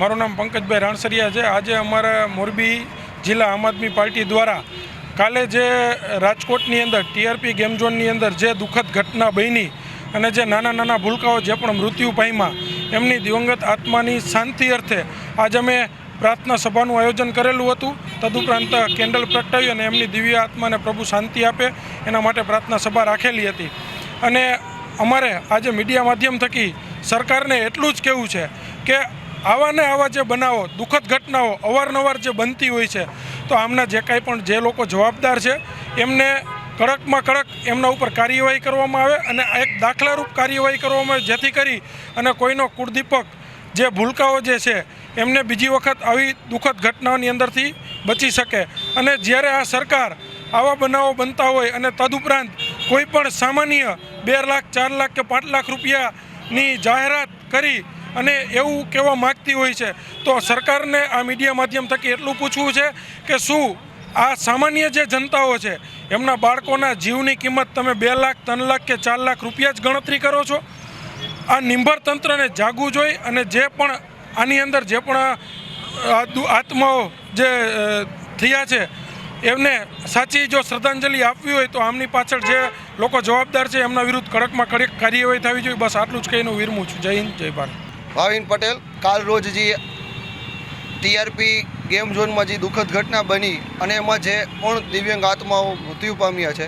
મારું નામ પંકજભાઈ રાણસરિયા છે. આજે અમારા મોરબી જિલ્લા આમ આદમી પાર્ટી દ્વારા કાલે જે રાજકોટની અંદર, ટીઆરપી ગેમ ઝોનની અંદર જે દુઃખદ ઘટના બની અને જે નાના નાના ભૂલકાઓ જે પણ મૃત્યુ પામ્યા, એમની દિવંગત આત્માની શાંતિ અર્થે આજે અમે પ્રાર્થના સભાનું આયોજન કરેલું હતું. તદુપરાંત કેન્ડલ પ્રગટાવી અને એમની દિવ્ય આત્માને પ્રભુ શાંતિ આપે, એના માટે પ્રાર્થના સભા રાખેલી હતી. અને અમારે આજે મીડિયા માધ્યમ થકી સરકારને એટલું જ કહેવું છે કે આવા ને આવા જે બનાવો, દુઃખદ ઘટનાઓ અવારનવાર જે બનતી હોય છે, તો આમના જે કાંઈ પણ જે લોકો જવાબદાર છે, એમને કડકમાં કડક એમના ઉપર કાર્યવાહી કરવામાં આવે અને એક દાખલારૂપ કાર્યવાહી કરવામાં આવે, જેથી કરી અને કોઈનો કુળદીપક જે ભૂલકાઓ જે છે, એમને બીજી વખત આવી દુઃખદ ઘટનાઓની અંદરથી બચી શકે. અને જ્યારે આ સરકાર આવા બનાવો બનતા હોય અને તદુપરાંત કોઈ પણ સામાન્ય બે લાખ, ચાર લાખ કે પાંચ લાખ રૂપિયાની જાહેરાત કરી અને એવું કહેવા માગતી હોય છે, તો સરકારને આ મીડિયા માધ્યમ થકી એટલું પૂછવું છે કે શું આ સામાન્ય જે જનતાઓ છે, એમના બાળકોના જીવની કિંમત તમે બે લાખ, ત્રણ લાખ કે ચાર લાખ રૂપિયા જ ગણતરી કરો છો? આ નિંભર તંત્રને જાગવું જોઈએ અને જે પણ આની અંદર જે પણ આત્માઓ જે થયા છે, એમને સાચી જો શ્રદ્ધાંજલિ આપવી હોય તો આમની પાછળ જે લોકો જવાબદાર છે, એમના વિરુદ્ધ કડકમાં કડક કાર્યવાહી થવી જોઈએ. બસ આટલું જ કહીને વિરમું છું. જય હિન્દ, જય ભારત. ભાવિન પટેલ કાલ રોજ જે ટીઆરપી ગેમ ઝોનમાં જે દુઃખદ ઘટના બની અને એમાં જે પણ દિવ્યાંગ આત્માઓ મૃત્યુ પામ્યા છે,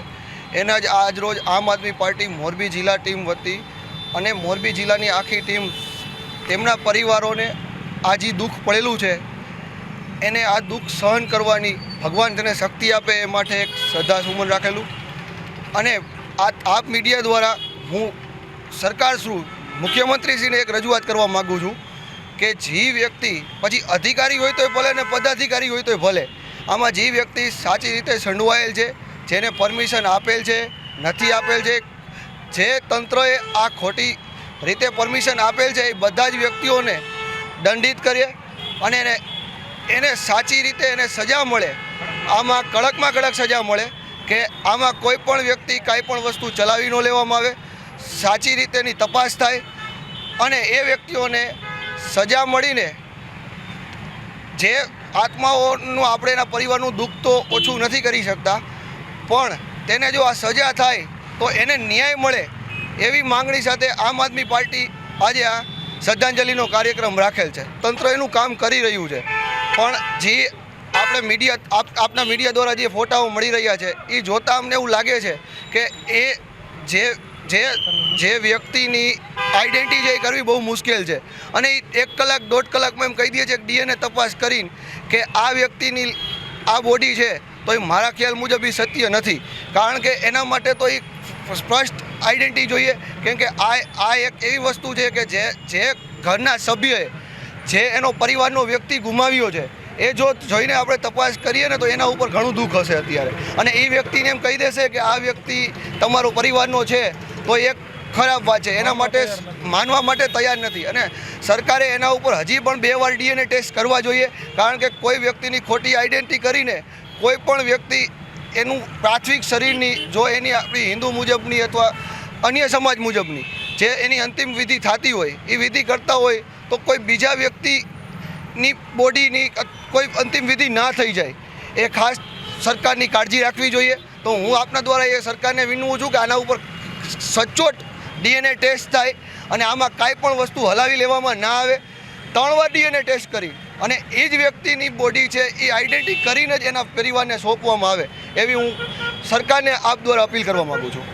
એના જ આજ રોજ આમ આદમી પાર્ટી મોરબી જિલ્લા ટીમ વતી અને મોરબી જિલ્લાની આખી ટીમ તેમના પરિવારોને આ જે દુઃખ પડેલું છે, એને આ દુઃખ સહન કરવાની ભગવાન તેને શક્તિ આપે એ માટે એક શ્રદ્ધા સુમન રાખેલું. અને આ આપ મીડિયા દ્વારા હું સરકાર શું મુખ્યમંત્રીશ્રીને એક રજૂઆત કરવા માગું છું કે જે વ્યક્તિ પછી અધિકારી હોય તોય ભલે ને પદાધિકારી હોય તોય ભલે, આમાં જે વ્યક્તિ સાચી રીતે સંડવાયેલ છે, જેને પરમિશન આપેલ છે, નથી આપેલ છે, જે તંત્રએ આ ખોટી રીતે પરમિશન આપેલ છે, એ બધા જ વ્યક્તિઓને દંડિત કરીએ અને એને એને સાચી રીતે એને સજા મળે. આમાં કડકમાં કડક સજા મળે કે આમાં કોઈ પણ વ્યક્તિ કાંઈ પણ વસ્તુ ચલાવી ન લેવામાં આવે સાચી રીતેની તપાસ થાય અને એ વ્યક્તિઓને સજા મળીને જે આત્માઓનું આપણે એના પરિવારનું દુઃખ તો ઓછું નથી કરી શકતા, પણ તેને જો આ સજા થાય તો એને ન્યાય મળે એવી માંગણી સાથે આમ આદમી પાર્ટી આજે આ શ્રદ્ધાંજલિનો કાર્યક્રમ રાખેલ છે. તંત્ર એનું કામ કરી રહ્યું છે. પણ જે આપણે મીડિયા, આપ, આપના મીડિયા દ્વારા જે ફોટાઓ મળી રહ્યા છે એ જોતાં અમને એવું લાગે છે કે એ જે જે જે વ્યક્તિની આઈડેન્ટિટી કરવી બહુ મુશ્કેલ છે. અને એક કલાક, દોઢ કલાકમાં એમ કહી દે છે કે ડીએનએ તપાસ કરીને કે આ વ્યક્તિની આ બોડી છે, તો એ મારા ખ્યાલ મુજબ એ સત્ય નથી. કારણ કે એના માટે તો એ સ્પષ્ટ આઈડેન્ટિટી જોઈએ, કેમ કે આ આ એક એવી વસ્તુ છે કે જે જે ઘરના સભ્યએ જે એનો પરિવારનો વ્યક્તિ ગુમાવ્યો છે, એ જો જોઈને આપણે તપાસ કરીએ ને તો એના ઉપર ઘણું દુઃખ હશે અત્યારે. અને એ વ્યક્તિને એમ કહી દેશે કે આ વ્યક્તિ તમારો પરિવારનો છે તો એક ખરાબ વાત છે. એના માટે માનવા માટે તૈયાર નથી. અને સરકારે એના ઉપર હજી પણ બે વાર ડીએનએ ટેસ્ટ કરવા જોઈએ. કારણ કે કોઈ વ્યક્તિની ખોટી આઈડેન્ટિટી કરીને કોઈ પણ વ્યક્તિ એનું પ્રાથમિક શરીરની જો એની આપણી હિન્દુ મુજબની અથવા અન્ય સમાજ મુજબની જે એની અંતિમ વિધિ થતી હોય એ વિધિ કરતા હોય તો કોઈ બીજા વ્યક્તિની બોડીની કોઈ અંતિમ વિધિ ના થઈ જાય. એ ખાસ સરકારની કાળજી રાખવી જોઈએ. તો હું આપના દ્વારા એ સરકારને વિનવું છું કે આના ઉપર સચોટ ડીએનએ ટેસ્ટ થાય અને આમાં કાંઈ પણ વસ્તુ હલાવી લેવામાં ના આવે, ત્રણ વાર ડીએનએ ટેસ્ટ કરી અને એ જ વ્યક્તિની બોડી છે એ આઈડેન્ટિટી કરીને જ એના પરિવારને સોંપવામાં આવે, એવી હું સરકારને આપ દ્વારા અપીલ કરવા માગું છું.